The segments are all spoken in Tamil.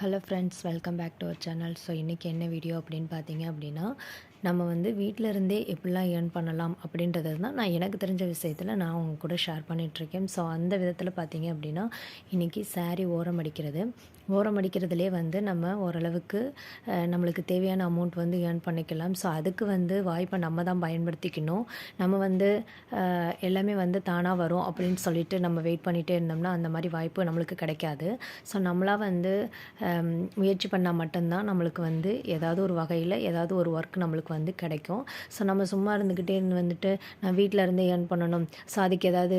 Hello friends welcome back to our channel so இன்றைக்கி என்ன வீடியோ அப்படின்னு பார்த்தீங்க அப்படின்னா நம்ம வந்து வீட்டில் இருந்தே எப்படிலாம் ஏர்ன் பண்ணலாம் அப்படின்றது தான் நான் எனக்கு தெரிஞ்ச விஷயத்தில் நான் அவங்க கூட ஷேர் பண்ணிகிட்ருக்கேன் ஸோ அந்த விதத்தில் பார்த்தீங்க அப்படின்னா இன்றைக்கி சாரீ ஓரம் அடிக்கிறது. ஓரம் அடிக்கிறதுலே வந்து நம்ம ஓரளவுக்கு நம்மளுக்கு தேவையான அமௌண்ட் வந்து ஏர்ன் பண்ணிக்கலாம். ஸோ அதுக்கு வந்து வாய்ப்பை நம்ம தான் பயன்படுத்திக்கணும். நம்ம வந்து எல்லாமே வந்து தானாக வரும் அப்படின்னு சொல்லிட்டு நம்ம வெயிட் பண்ணிகிட்டே இருந்தோம்னா அந்த மாதிரி வாய்ப்பு நம்மளுக்கு கிடைக்காது. ஸோ நம்மளாக வந்து முயற்சி பண்ணால் மட்டும்தான் நம்மளுக்கு வந்து ஏதாவது ஒரு வகையில் ஏதாவது ஒரு ஒர்க் நம்மளுக்கு வந்து கிடைக்கும். ஸோ நம்ம சும்மா இருந்துக்கிட்டே இருந்து வந்துட்டு நான் வீட்டில் இருந்தே ஏர்ன் பண்ணணும். ஸோ அதுக்கு ஏதாவது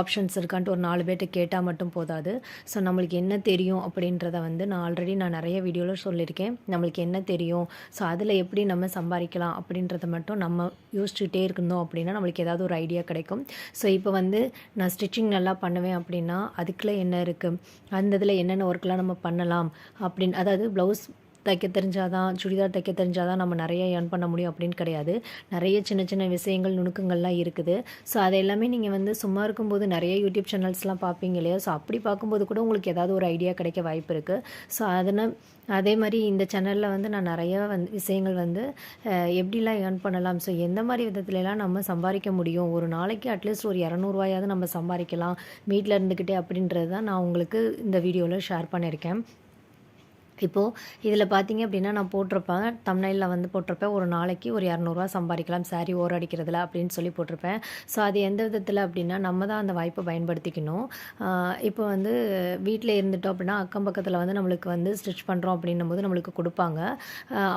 ஆப்ஷன்ஸ் இருக்கான்ட்டு ஒரு நாலு பேர்கிட்ட கேட்டால் மட்டும் போதாது. ஸோ நம்மளுக்கு என்ன தெரியும் அப்படின்றத வந்து நான் ஆல்ரெடி நான் நிறைய வீடியோவில் சொல்லியிருக்கேன். நம்மளுக்கு என்ன தெரியும்? ஸோ அதில் எப்படி நம்ம சம்பாதிக்கலாம் அப்படின்றத மட்டும் நம்ம யோசிச்சுக்கிட்டே இருந்தோம் அப்படின்னா நம்மளுக்கு ஏதாவது ஒரு ஐடியா கிடைக்கும். ஸோ இப்போ வந்து நான் ஸ்டிச்சிங் நல்லா பண்ணுவேன் அப்படின்னா அதுக்குள்ளே என்ன இருக்குது அந்த இதில் என்னென்ன ஒர்க்லாம் நம்ம பண்ணலாம் அப்படின்னு அதாவது ப்ளவுஸ் தைக்க தெரிஞ்சாதான் சுடிதார் தைக்க தெரிஞ்சாதான் நம்ம நிறைய ஏர்ன் பண்ண முடியும் அப்படின்னு கிடையாது. நிறைய சின்ன சின்ன விஷயங்கள் நுணுக்கங்கள்லாம் இருக்குது. ஸோ அதை எல்லாமே நீங்கள் வந்து சும்மா இருக்கும்போது நிறைய யூடியூப் சேனல்ஸ்லாம் பார்ப்பீங்க இல்லையா? ஸோ அப்படி பார்க்கும்போது கூட உங்களுக்கு ஏதாவது ஒரு ஐடியா கிடைக்க வாய்ப்பு இருக்குது ஸோ அதனால் அதே மாதிரி இந்த சேனலில் வந்து நான் நிறைய வந்து விஷயங்கள் வந்து எப்படிலாம் ஏர்ன் பண்ணலாம்? ஸோ எந்த மாதிரி விதத்துலலாம் நம்ம சம்பாதிக்க முடியும்? ஒரு நாளைக்கு அட்லீஸ்ட் ஒரு இரநூறுவாயாவது நம்ம சம்பாதிக்கலாம். வீட்டில் இருந்துக்கிட்டே அப்படின்றது தான் நான் உங்களுக்கு இந்த வீடியோவில் ஷேர் பண்ணியிருக்கேன். இப்போது இதில் பார்த்தீங்க அப்படின்னா நான் போட்டிருப்பேன். தமிழ்நில வந்து போட்டிருப்பேன். ஒரு நாளைக்கு ஒரு இரநூறுவா சம்பாதிக்கலாம். சாரி ஓர அடிக்கிறதுல அப்படின்னு சொல்லி போட்டிருப்பேன். ஸோ அது எந்த விதத்தில் அப்படின்னா நம்ம தான் அந்த வாய்ப்பை பயன்படுத்திக்கணும். இப்போ வந்து வீட்டில் இருந்துட்டோம் அப்படின்னா அக்கம் பக்கத்தில் வந்து நம்மளுக்கு வந்து ஸ்டிச் பண்ணுறோம் அப்படின்னும் போது நம்மளுக்கு கொடுப்பாங்க.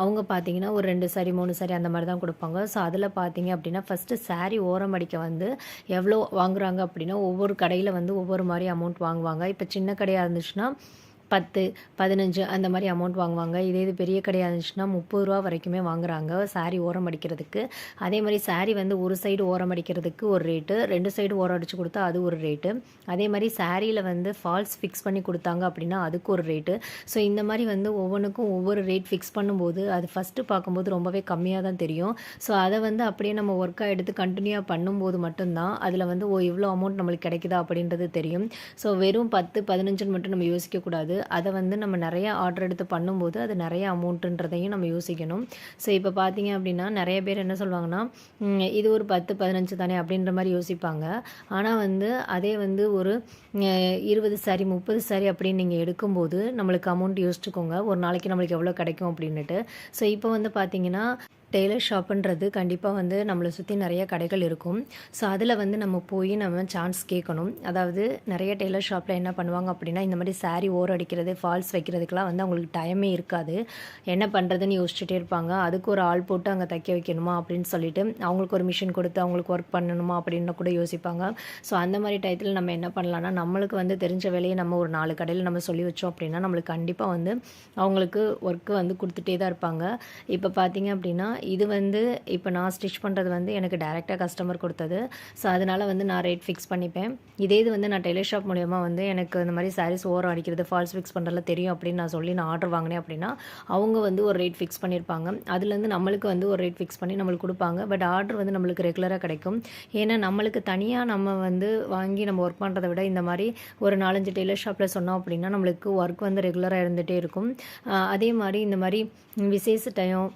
அவங்க பார்த்தீங்கன்னா ஒரு ரெண்டு சாரி மூணு சாரி அந்த மாதிரி தான் கொடுப்பாங்க. ஸோ அதில் பார்த்தீங்க அப்படின்னா ஃபஸ்ட்டு சாரி ஓரம் அடிக்க வந்து எவ்வளோ வாங்குறாங்க அப்படின்னா ஒவ்வொரு கடையில் வந்து ஒவ்வொரு மாதிரி அமௌண்ட் வாங்குவாங்க. இப்போ சின்ன கடையாக இருந்துச்சுன்னா பத்து பதினஞ்சு அந்த மாதிரி அமௌண்ட் வாங்குவாங்க. இதே இது பெரிய கடையாக இருந்துச்சுன்னா முப்பது ரூபா வரைக்குமே வாங்குறாங்க. சாரீ ஓரம் அடிக்கிறதுக்கு. அதே மாதிரி சாரீ வந்து ஒரு சைடு ஓரம் அடிக்கிறதுக்கு ஒரு ரேட்டு ரெண்டு சைடு ஓரம் அடித்து கொடுத்தா அது ஒரு ரேட்டு அதே மாதிரி சாரியில் வந்து ஃபால்ஸ் ஃபிக்ஸ் பண்ணி கொடுத்தாங்க அப்படின்னா அதுக்கு ஒரு ரேட்டு ஸோ இந்த மாதிரி வந்து ஒவ்வொன்றுக்கும் ஒவ்வொரு ரேட் ஃபிக்ஸ் பண்ணும்போது அது ஃபஸ்ட்டு பார்க்கும்போது ரொம்பவே கம்மியாக தான் தெரியும். ஸோ அதை வந்து அப்படியே நம்ம ஒர்க்காக எடுத்து கண்டினியூவாக பண்ணும்போது மட்டும்தான் அதில் வந்து ஓ இவ்வளோ அமௌண்ட் நம்மளுக்கு கிடைக்குதா அப்படின்றது தெரியும். ஸோ வெறும் பத்து பதினஞ்சுன்னு மட்டும் நம்ம யோசிக்கக்கூடாது அதை வந்து நம்ம நிறைய ஆர்டர் எடுத்து பண்ணும்போது அது நிறைய அமௌண்ட்டுன்றதையும் நம்ம யோசிக்கணும். ஸோ இப்போ பார்த்தீங்க அப்படின்னா நிறைய பேர் என்ன சொல்லுவாங்கன்னா இது ஒரு பத்து பதினஞ்சு தானே? அப்படின்ற மாதிரி யோசிப்பாங்க. ஆனால் வந்து அதே வந்து ஒரு இருபது சாரி முப்பது சாரி அப்படின்னு நீங்கள் எடுக்கும்போது நம்மளுக்கு அமௌண்ட் யோசிச்சுக்கோங்க. ஒரு நாளைக்கு நம்மளுக்கு எவ்வளோ கிடைக்கும் அப்படின்ட்டு ஸோ இப்போ வந்து பார்த்தீங்கன்னா டெய்லர் ஷாப்புன்றது கண்டிப்பாக வந்து நம்மளை சுற்றி நிறைய கடைகள் இருக்கும். ஸோ அதில் வந்து நம்ம போய் நம்ம சான்ஸ் கேட்கணும். அதாவது நிறைய டெய்லர் ஷாப்பில் என்ன பண்ணுவாங்க அப்படின்னா இந்த மாதிரி சாரீ ஓரம் அடிக்கிறது ஃபால்ஸ் வைக்கிறதுக்கெலாம் வந்து அவங்களுக்கு டைமே இருக்காது. என்ன பண்ணுறதுன்னு யோசிச்சுட்டே இருப்பாங்க. அதுக்கு ஒரு ஆள் போட்டு அங்கே தைக்க வைக்கணுமா அப்படின்னு சொல்லிட்டு அவங்களுக்கு ஒரு மிஷின் கொடுத்து அவங்களுக்கு ஒர்க் பண்ணணுமா அப்படின்னு கூட யோசிப்பாங்க. ஸோ அந்த மாதிரி டயத்தில் நம்ம என்ன பண்ணலாம்னா நம்மளுக்கு வந்து தெரிஞ்ச வேலையை நம்ம ஒரு நாலு கடையில் நம்ம சொல்லி வச்சோம் அப்படின்னா நம்மளுக்கு கண்டிப்பாக வந்து அவங்களுக்கு ஒர்க்கு வந்து கொடுத்துட்டே தான் இருப்பாங்க. இப்போ பார்த்தீங்க அப்படின்னா இது வந்து இப்போ நான் ஸ்டிச் பண்ணுறது வந்து எனக்கு டைரெக்டாக கஸ்டமர் கொடுத்தது. ஸோ அதனால் வந்து நான் ரேட் ஃபிக்ஸ் பண்ணிப்பேன். இதே இது வந்து நான் டெய்லர் ஷாப் மூலியமாக வந்து எனக்கு இந்த மாதிரி சாரீஸ் ஓரம் அடிக்கிறது ஃபால்ஸ் ஃபிக்ஸ் பண்ணுறதுல தெரியும் அப்படின்னு நான் சொல்லி நான் ஆர்டர் வாங்கினேன் அப்படின்னா அவங்க வந்து ஒரு ரேட் ஃபிக்ஸ் பண்ணியிருப்பாங்க அதுலேருந்து நம்மளுக்கு வந்து ஒரு ரேட் ஃபிக்ஸ் பண்ணி நம்மளுக்கு கொடுப்பாங்க. பட் ஆர்டர் வந்து நம்மளுக்கு ரெகுலராக கிடைக்கும். ஏன்னா நம்மளுக்கு தனியாக நம்ம வந்து வாங்கி நம்ம ஒர்க் பண்ணுறதை விட இந்த மாதிரி ஒரு நாலஞ்சு டெய்லர் ஷாப்பில் சொன்னோம் அப்படின்னா நம்மளுக்கு ஒர்க் வந்து ரெகுலராக இருந்துகிட்டே இருக்கும். அதே மாதிரி இந்த மாதிரி விசேஷ டைம்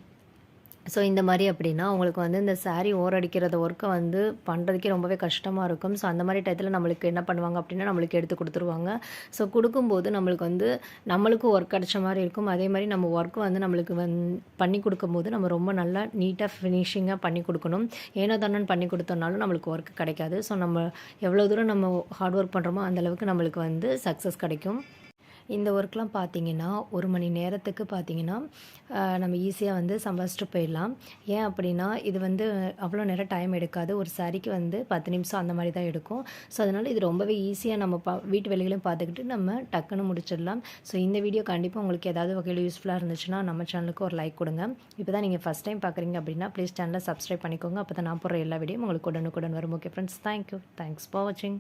ஸோ இந்த மாதிரி அப்படின்னா அவங்களுக்கு வந்து இந்த சாரீ ஓரடிக்கிறத ஒர்க்கை வந்து பண்ணுறதுக்கே ரொம்பவே கஷ்டமாக இருக்கும். ஸோ அந்த மாதிரி டயத்தில் நம்மளுக்கு என்ன பண்ணுவாங்க அப்படின்னா நம்மளுக்கு எடுத்து கொடுத்துருவாங்க. ஸோ கொடுக்கும்போது நம்மளுக்கு வந்து நம்மளுக்கும் ஒர்க் கிடைச்ச மாதிரி இருக்கும். அதே மாதிரி நம்ம ஒர்க் வந்து நம்மளுக்கு வந் பண்ணி கொடுக்கும்போது நம்ம ரொம்ப நல்லா நீட்டாக ஃபினிஷிங்காக பண்ணி கொடுக்கணும். ஏனோ தானோன்னு பண்ணி கொடுத்தோம்னாலும் நம்மளுக்கு ஒர்க் கிடைக்காது. ஸோ நம்ம எவ்வளோ தூரம் நம்ம ஹார்ட் ஒர்க் பண்ணுறோமோ அந்தளவுக்கு நம்மளுக்கு வந்து சக்ஸஸ் கிடைக்கும். இந்த ஒர்க்லாம் பார்த்தீங்கன்னா ஒரு மணி நேரத்துக்கு பார்த்தீங்கன்னா நம்ம ஈஸியாக வந்து சம்பாதிச்சுட்டு போயிடலாம். ஏன் அப்படின்னா இது வந்து அவ்வளோ நேரம் டைம் எடுக்காது. ஒரு சாரிக்கு வந்து பத்து நிமிஷம் அந்த மாதிரி தான் எடுக்கும். ஸோ அதனால் இது ரொம்பவே ஈஸியாக நம்ம பா வீட்டு வேலைகளையும் பார்த்துக்கிட்டு நம்ம டக்குன்னு முடிச்சிடலாம். ஸோ இந்த வீடியோ கண்டிப்பாக உங்களுக்கு ஏதாவது வகையில் யூஸ்ஃபுல்லாக இருந்துச்சுன்னா நம்ம சேனலுக்கு ஒரு லைக் கொடுங்க. இப்போ தான் நீங்கள் ஃபஸ்ட் டைம் பார்க்குறீங்க அப்படின்னா ப்ளீஸ் சேனலை சப்ஸ்கிரைப் பண்ணிக்கோங்க. அப்போ தான் நான் போடுற எல்லா வீடியோ உங்களுக்கு உடனுக்குடன் வரும். Okay friends thank you thanks for வாட்சிங்